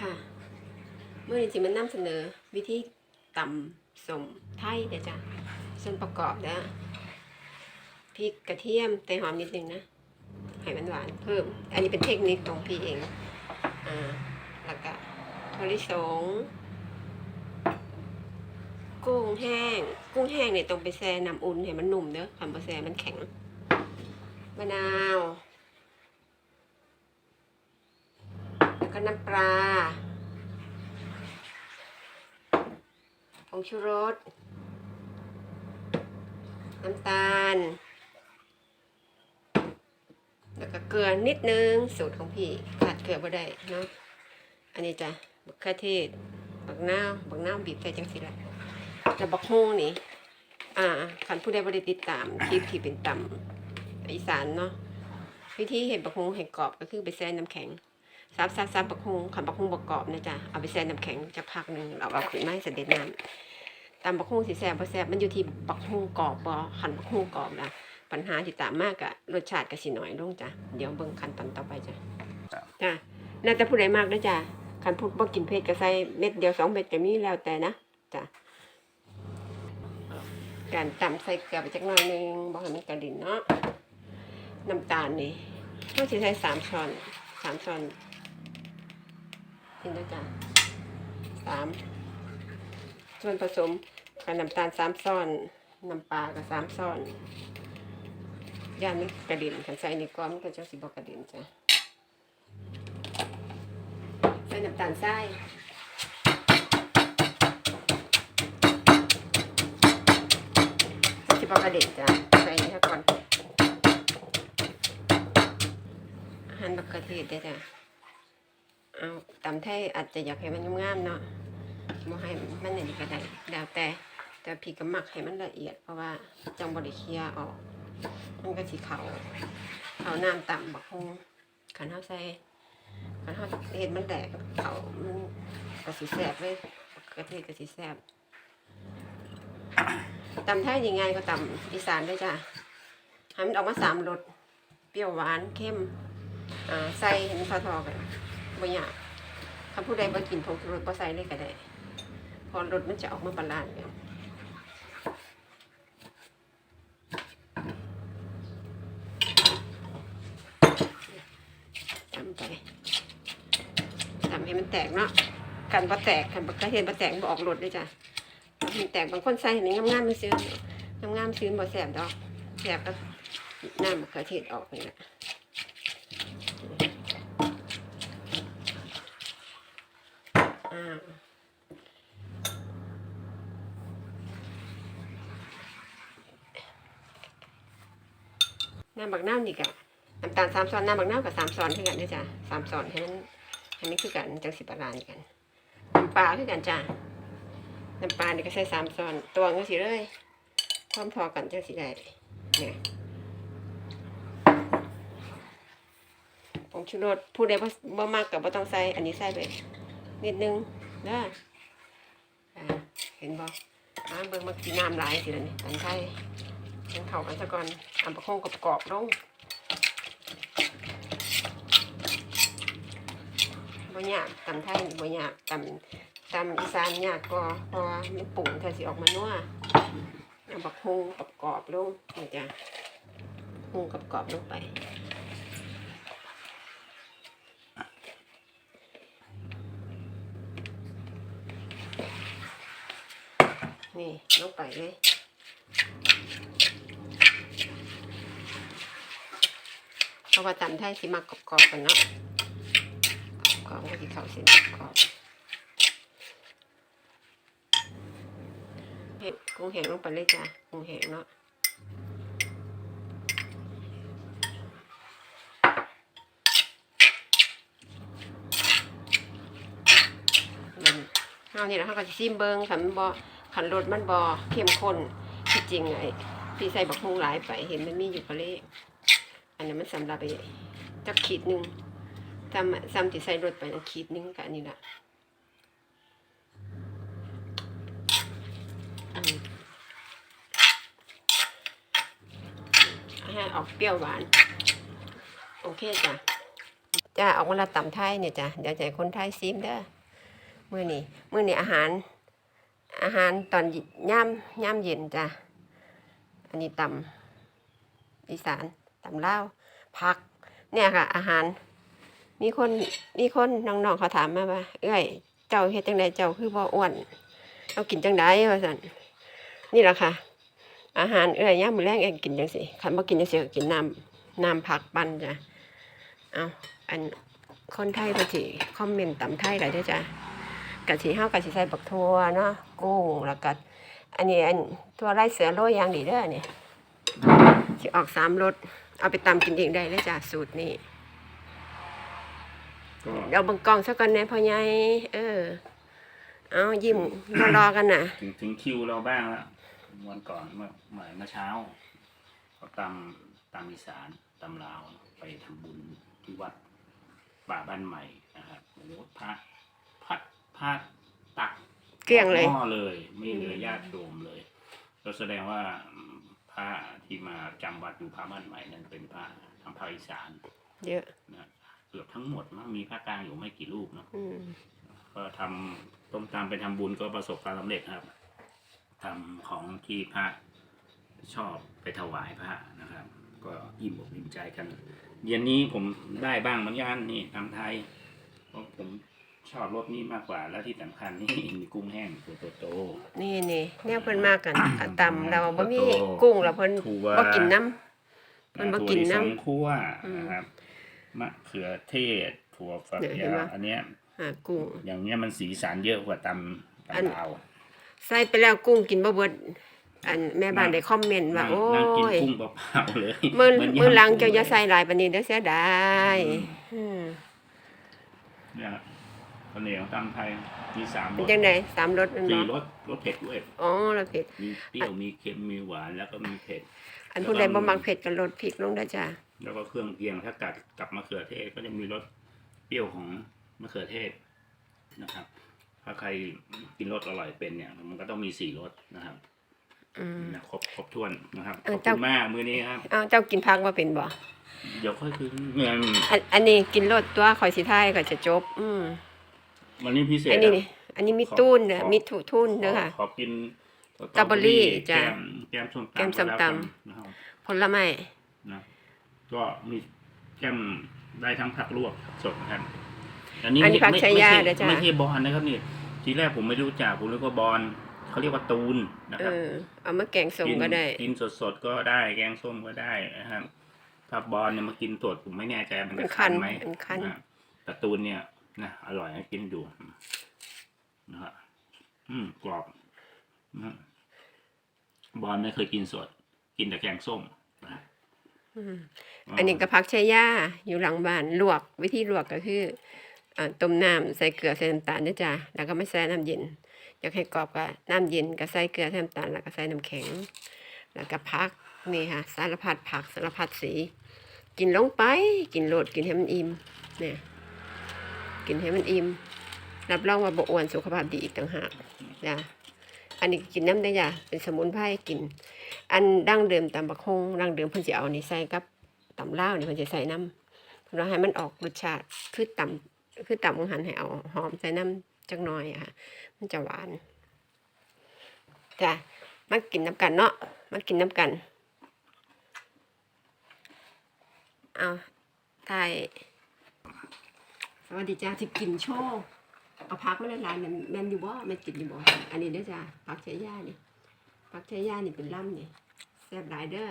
ค่ะเมื่อนี้มันนำเสนอวิธีตำสมไทยเดี๋ยวจ้ะส่วนประกอบนะพริกกระเทียมเตยหอมนิดนึงนะให้มันหวานเพิ่ม อันนี้เป็นเทคนิคของพี่เองอ่าแล้วก็ถั่วลิสงกุ้งแห้ง กุ้งแห้งเนี่ยต้องไปแช่น้ำอุ่นให้มันนุ่มเด้อคำว่าแช่มันแข็งมะนาว แล้ว ก็น้ำปลาผงชูรส น้ำตาล แล้วก็เกลือนิดนึง สูตรของพี่ขาดเกลือบ่ได้เนาะ อันนี้จ้ะบักกะเทศ บักนาวบักนาวบีบใส่จังสิละแล้วบักฮงนี่ อ่าคันผู้ใดบ่ได้ติดตามคลิปที่เป็นตำอีสานเนาะวิธีเห็ดบักฮงเห็ดกรอบก็คือไปแช่น้ำแข็ง ซับซับซับบักฮุงขันบักฮุงบักกรอบนะจ๊ะเอาไปแช่น้ำแข็งจะพักหนึ่งเราเอาขึ้นมาให้เสด็จน้ำตามบักฮุงสีแซ่บบ่แซ่บมันอยู่ที่บักฮุงกรอบบ่ขันบักฮุงกรอบนะปัญหาที่ตามมากอะรสชาติก็สิน้อยลงจ้ะเดี๋ยวเบิ่งขั้นตอนต่อไปจ้ะครับจ้ะน่าจะผู้ใดมากนะจ้ะคันพูดบ่กินเผ็ดก็ใส่เม็ดเดียวสองเม็ดก็มีแล้วแต่นะจ้ะการตำใส่เกลือไปจักหน่อยหนึงบ่ให้มันกระดิ่นเนาะน้ำตาลนี่เราสิใส่สามช้อนสามช้อน นี่นะจ๊ะสามส่วนผสมกับน้ำตาลสามซ้อนน้ำปลากับสามซ้อนย่านนี้กระดิ่นขันใส่ในก้อนมันก็จะสิบกกระดิ่นจ้ะใส่น้ำตาลทรายสิบกระดิ่นจ้ะใส่นี่ก่อนหั่นบักกะทิได้จ้ะ เอาตำไทยอาจจะอยากให้มันงามเนาะบ่ให้มันอย่งนี้ก็ได้แล้วแต่แต่พี่ก็มักให้มันละเอียด เพราะว่าจังบริเคียออกมันก็สิเขาเขาน้ำต่ำบักฮงขันเท้าใส่ขันเท้าเห็ดมันแดกกับเขามันก็สิแสบเลยกระเทศก็สิแสบตำไทยยังไงก็ตำอีสานได้จ้ะให้มันออกมาสามรสเปรี้ยวหวานเข้มใส่เห็นทอๆกันบ่ยาก คำผู้ใดบ่กินผงชูรสบ่ใส่เลยก็ได้ พอรสมันจะออกมาบาลานซ์กันทำไปทำให้มันแตกเนาะกันบ่แตกกันบ่กระเห็นบ่แตกบ่ออกรสเลยจ้ะมันแตกบางคนใส่เห็นงามๆมันซื้องามๆซื้อบ่แสบดอกแสบก็น้ำมะเขือเทศออกนี่แหละ น้ำบักน้ำนี่กะน้ำตาลสามช้อนน้ำบักน้ำกับสามช้อนคือกันเด้อจ้ะสามช้อนให้มันให้มันคือกันจังสิบประหลานกันน้ำปลาคือกันจ้ะน้ำปลานี่ก็ใส่สามช้อนตวงก็สิเลยพร้อมพอกันจังสิได้เนี่ยผงชูรสผู้ใดบ่มากกับบ่ต้องใส่อันนี้ใส่ไป นิดนึงนะอ่าเห็นบ่อ่าเบิ่งมากินน้ำหลายสิล่ะนี่อันไทยยังเข้ากันซะก่อนอันประคงกรอบๆลงบ่ยากตำไทยบ่ยากตำตำอีสานยากก็พราะว่ามันปรุงถ้าสิออกมานัวเอาบักฮุงกรอบๆลงนี่จ้ะฮุงกรอบๆลงไป นี่ลงไปเลยเพราะว่าตำไทยสิมักกรอบๆกันเนาะกรอบๆก็ที่เขาสิมักกรอบเห็ดกุ้งแห้งลงไปเลยจ้ะกุ้งแห้งเนาะเอานี่แหละเขาก็จะซิมเบิงขันบ่ ขันรสมันบ่เข้มข้นที่จริงไอ้พี่ใส่บักฮุงหลายไปเห็นมันมีอยู่ก็เลยอันนั้นมันสำหรับไปจักขีดหนึ่งซ้ำซ้ำที่ใส่รถไปนะขีดหนึ่งกับอันนี้ละให้ออกเปรี้ยวหวาน โอเคจ้ะจ้าออกมาละตำไทยเนี่ยจ้ะเดี๋ยวให้คนไทยซิมเด้อมื้อนี้มื้อนี้อาหาร อาหารตอนย่ำย่ำเย็นจ้ะ อันนี้ตำอีสานตำเลาผัก เนี่ยค่ะ อาหาร มีคนมีคนน้องๆเขาถามมาว่า เอ้ยเจ้าเฮ็ดจังไดเจ้าคือบ่อ้วนเอากินจังไดว่าซั่นนี่แหละค่ะ อาหารเอ้ยย่ามมื้อแรงเองกินจังซี่คันบ่กินจังซี่ก็กินน้ำน้ำผักปั่นจ้ะเอาอันคนไทยพิ่นสิคอมเมนต์ตำไทยได้เด้จ้ะ กะสิเฮากะสิใส่บักทั่วเนาะกุ้งแล้วก็อันนี้อันทั่วไร่เสือโรยอย่างดีเด้อนี่สิออกสามรสเอาไปตำกินเองได้เลยจ้ะสูตรนี้ก็เดี๋ยวเบังกล้องสักก่อนแหน่พ่อใหญ่เออ เอายิ้มรอๆกันน่ะ ถึงถึงคิวเราบ้างแล้ววันก่อนเมื่อเมื่อเมื่อเช้าเขาตำตำอีสานตำลาวไปทำบุญที่วัดป่าบ้านใหม่นะครับโอ้โหพระ พัดพระตักเกลี้ยงเลย หม้อเลย ไม่เหลือญาติโยมเลยก็แสดงว่าพระที่มาจำวัดอยู่พระบ้านใหม่นั้นเป็นพระทางภาคอีสานเยอะ นะเกือบทั้งหมดมั้งมีภาคกลางอยู่ไม่กี่รูปเนาะ อืม ก็ทำต้มตามไปทำบุญก็ประสบความสำเร็จครับทำของที่พระชอบไปถวายพระนะครับ ก็อิ่มอกอิ่มใจกัน เย็นนี้ผมได้บ้างเหมือนกันนี่ทำไทยเพราะผม ชอบรสนี้มากกว่า แล้วที่สำคัญนี่ มีกุ้งแห้งตัวโต นี่นี่แนวเพิ่นมากกันอะตำเราบ่มีโตกุ้งแล้วเพิ่นๆถั่ว บ่กินน้ำ ๆมันบ่กินน้ำถั่วลิสงคั่วอืมนะครับมะเขือเทศถั่วฝักเนี่ยเห็นยาไหม วอันเนี้ยหากุ้ง อย่างเงี้ยมันสีสันเยอะกว่าตำอัน ตำลาว ใส่ไปแล้วกุ้งกินบ่เบิดอันแม่บ้านได้คอมเมนต์ว่านั่งโอ้นั่งกินยกุ้งเปล่าๆเลยมื้อเหนมื้อหลังยำเจ้าอย่ากุ้ใส่หลายปานนี้เด้อเสียดายอืมเนี่ย ข้าวเหนียวตำไทยมีสามรเป็นสจังไดสามรสแมันสี่บ่รสรสเผ็ดด้วย อ๋อแล้วเผ็ด มีเปรี้ยวมีเค็มมีหวานแล้วก็มีเผ็ด อันผู้ใดบ่มักเผ็ดก็ลดพริกลงได้จ้ะแล้วก็เครื่องเคียงถ้ากัดกับมะเขือเทศก็จะมีรสเปรี้ยวของมะเขือเทศนะครับ ถ้าใครกินรสอร่อยเป็นเนี่ย มันก็ต้องมีสี่รสนะครับอืม นะครบครบถ้วนนะครับเอขออบเจ้าคุณมากมื้อนี้ครับ อ้าวเจ้ากินผักบ่เป็นบ่เดี๋ยวค่อยคืนเงินอันอันนี้กินรสตัวข่อยสิทายก็จะจบ อืม วันนี้พิเศษอันนี้ครับนี่อันนี้มีขอตุ้นเด้อขอมีถุทุนเด้อค่ะขอกินสตรอเบอรี่จ้ะแกมแกมส้มตำแกมส้มตำก็แล้วกันนะครับผลไม้นะก็มีแกมได้ทั้งผักลวกสดนะครับอันนี้อันนี้ผักไม่ชายาไม่เด้อใช่จ้ะไม่ใช่บอลนะครับนี่ทีแรกผมไม่รู้จักผมนึกว่าบอลเขาเรียกว่าตูนนะเอครับอเอามาแกงส้มกินก็ได้ กินสดๆก็ได้ แกงส้มก็ได้นะครับถ้าบอลเนี่ยมากินสดผมไม่แน่ใจมันมัจะนคัคันนไหมมันคันนะแต่ตูนเนี่ย นะอร่อยนะกินดูนะฮะอืมกรอบนะฮะบอลไม่เคยกินสด กินแต่แกงส้มนะอืมอันนี้ก็ผักชายาอยู่หลังบ้านลวกวิธีลวกก็คืออ่าต้มน้ำใส่เกลือใส่น้ำตาลนะจ๊ะแล้วก็ไม่ใส่น้ำเย็น อยากให้กรอบก็น้ำเย็นก็ใส่เกลือใส่น้ำตาลแล้วก็ใส่น้ำแข็ง แล้วก็พักนี่ค่ะ สารพัดผักสารพัดสี กินลงไป กินโลดกินให้มันอิ่มเนี่ย กินให้มันอิ่มรับรองว่าบอ้วนสุขภาพดีอีกต่างหากจ้ะอันนี้กินน้ำได้จ้ะเป็นสมุนไพรกิน อันดั้งเดิมตำบักฮงดั้งเดิมเพิ่นสิเอานี่ใส่กับตำลานี่เพิ่นสิใส่น้ำเพิ่นว่าให้มันออกรสชาติคือตำคือตำของหันให้เอาหอมใส่น้ำจักหน่อยอะค่ะ มันจะหวานจ้ะมากินน้ำกันเนาะมากินน้ำกันเอาไทย วัสดีจ้าที่กินโชว์เอาพักมาหลายๆแมันแมนอยู่บ่แม่นกินอยู่บ่อันนี้เด้อจ้าผักเชย่านี่ผักเชย่านี่เป็นล่ำนี่แซ่บหลายเด้อ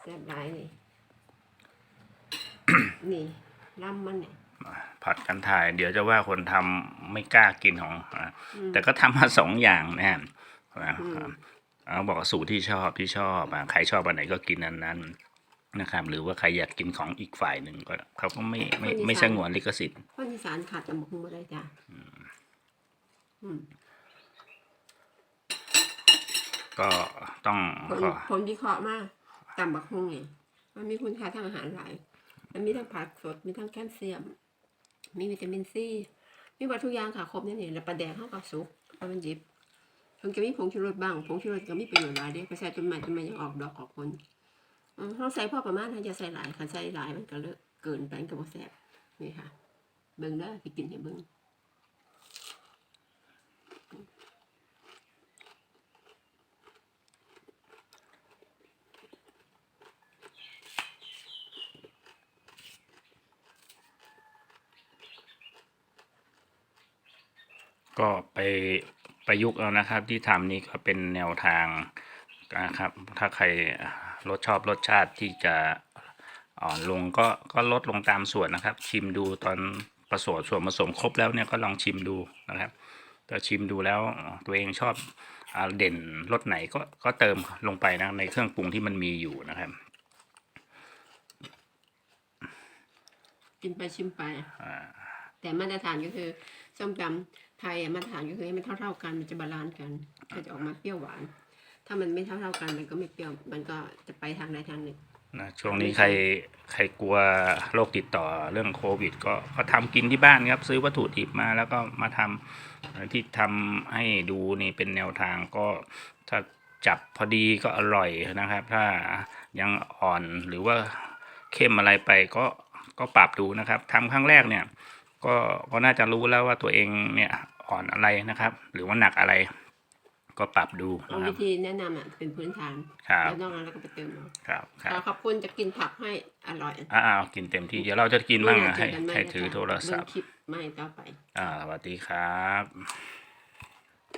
แซ่บหลายนี่นี่ล่ำมันเนี่ยผัดกันถ่าย เดี๋ยวจะว่าคนทำไม่กล้ากินของอะอืมแต่ก็ทำมาสองอย่างนะฮะอะอืมเอาบอกว่าสูตรที่ชอบที่ชอบอะใครชอบอันไหนก็กินอันนั้น นะครับ หรือว่าใครอยากกินของอีกฝ่ายหนึ่งก็เขาก็ไม่ไม่ไม่สงวนลิขสิทธิ์คนอีสานขาดตำบักหุ่งบ่ได้จ้ะอืมก็ต้องผลก็ผลวิเคราะห์มากตำบักหุ่งเนี่ยมันมีคุณค่าทางอาหารหลาย มันมีทั้งผักสด มีทั้งแคลเซียม มีวิตามินซี มีวัตถุกอย่างค่ะครบนี่นี่แล้วปลาแดกเข้ากับซุปเพราะมันดิบมันก็มีผงชูรสบ้าง ผงชูรสก็มีประโยชน์หลายเด้ก็ใส่ต้นไม้ต้นไม้ยังออกดอกออกผลอืม เราใส่พอประมาณถ้าจะใส่หลายคันใส่หลายมันก็เลอะเกินไปมันก็บ่แซบนี่ค่ะ เบิ่งเด้อไปกินให้เบิ่งก็ไปประยุกต์เอานะครับ ที่ทำนี้ก็เป็นแนวทางนะครับ ถ้าใคร รสชอบรสชาติที่จะอ่อนลงก็ก็ลดลงตามส่วนนะครับ ชิมดูตอนผสมส่วนผสมครบแล้วเนี่ยก็ลองชิมดูนะครับแต่ชิมดูแล้วตัวเองชอบอาเด่นรสไหนก็ก็เติมลงไปนะในเครื่องปรุงที่มันมีอยู่นะครับ กินไปชิมไปอ่าแต่มาตรฐานก็คือส้มตำไทยอะมาตรฐานก็คือให้มันเท่าๆกันมันจะบาลานซ์กันก็จะออกมาเปรี้ยวหวาน ถ้ามันไม่เท่าๆกันมันก็ไม่เปรี้ยว มันก็จะไปทางใดทางหนึ่งนะช่วงนี้ใครใครกลัวโรคติดต่อเรื่องโควิด ก็ก็ทำกินที่บ้านครับ ซื้อวัตถุดิบมาแล้วก็มาทำที่ทำให้ดูนี่เป็นแนวทางก็ถ้าจับพอดีก็อร่อยนะครับ ถ้ายังอ่อนหรือว่าเข้มอะไรไปก็ก็ปรับดูนะครับทำครั้งแรกเนี่ย ก็ก็น่าจะรู้แล้วว่าตัวเองเนี่ยอ่อนอะไรนะครับ หรือว่าหนักอะไร ก็ปรับดูเอานะครัวิบ ธีแนะนำอะเป็นพื้นฐานครับ แล้วนอกนั้นเราก็ไปเติมเอาครับครัขอบขอบคุณจะกินผักให้อร่อยอ่าๆกินเต็มที่เดี๋ยวเราจะกินบ้างเมื่อนะเจให้อกันไหมให้นะถือคะโทรศัพท์ เบิ่งคลิปไม่ต่อไป อ่าสวัสดีครับ